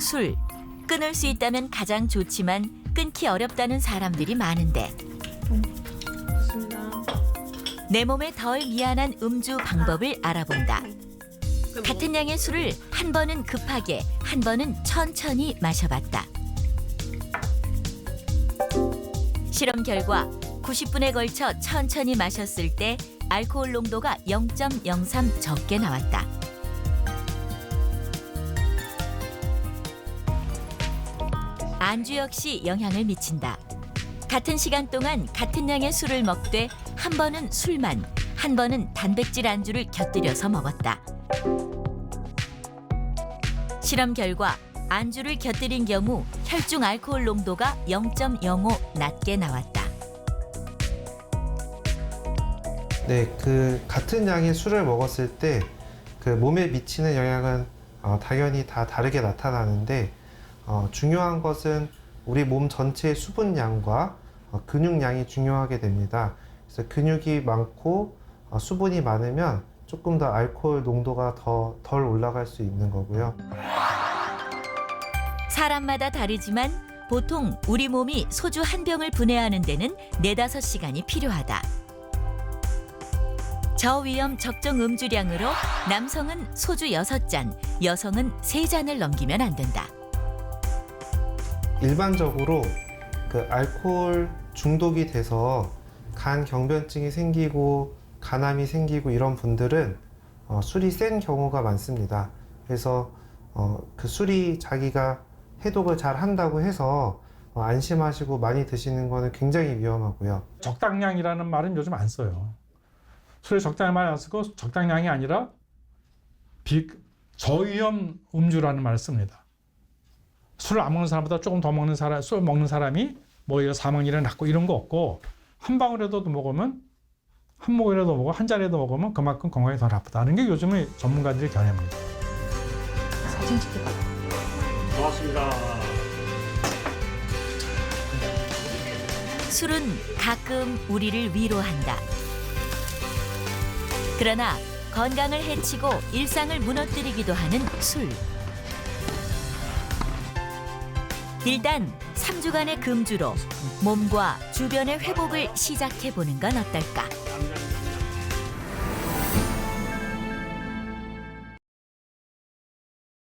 술. 끊을 수 있다면 가장 좋지만 끊기 어렵다는 사람들이 많은데. 내 몸에 덜 미안한 음주 방법을 알아본다. 같은 양의 술을 한 번은 급하게, 한 번은 천천히 마셔봤다. 실험 결과 90분에 걸쳐 천천히 마셨을 때 알코올 농도가 0.03 적게 나왔다. 안주 역시 영향을 미친다. 같은 시간 동안 같은 양의 술을 먹되 한 번은 술만, 한 번은 단백질 안주를 곁들여서 먹었다. 실험 결과 안주를 곁들인 경우 혈중 알코올 농도가 0.05 낮게 나왔다. 네, 그 같은 양의 술을 먹었을 때 그 몸에 미치는 영향은 어, 당연히 다 다르게 나타나는데 어, 중요한 것은 우리 몸 전체의 수분량과 어, 근육량이 중요하게 됩니다. 그래서 근육이 많고 어, 수분이 많으면 조금 더 알코올 농도가 더 덜 올라갈 수 있는 거고요. 사람마다 다르지만 보통 우리 몸이 소주 한 병을 분해하는 데는 네다섯 시간이 필요하다. 저위험 적정 음주량으로 남성은 소주 여섯 잔 여성은 세잔을 넘기면 안 된다. 일반적으로 그 알코올 중독이 돼서 간 경변증이 생기고 간암이 생기고 이런 분들은 어, 술이 센 경우가 많습니다. 그래서 어, 그 술이 자기가 해독을 잘 한다고 해서 어, 안심하시고 많이 드시는 거는 굉장히 위험하고요. 적당량이라는 말은 요즘 안 써요. 술에 적당히 많이 안 쓰고 적당량이 아니라 비, 저위험 음주라는 말을 씁니다. 술을 안 먹는 사람보다 조금 더 먹는 사람, 술 먹는 사람이 뭐 이런 사망률이 낮고 이런 거 없고 한 방울이라도 먹으면 한 모금이라도 먹고 한 잔이라도 먹으면 그만큼 건강이 더 나쁘다는 게 요즘의 전문가들의 견해입니다. 사진 찍겠다. 고맙습니다. 술은 가끔 우리를 위로한다. 그러나 건강을 해치고 일상을 무너뜨리기도 하는 술. 일단 3주간의 금주로 몸과 주변의 회복을 시작해 보는 건 어떨까?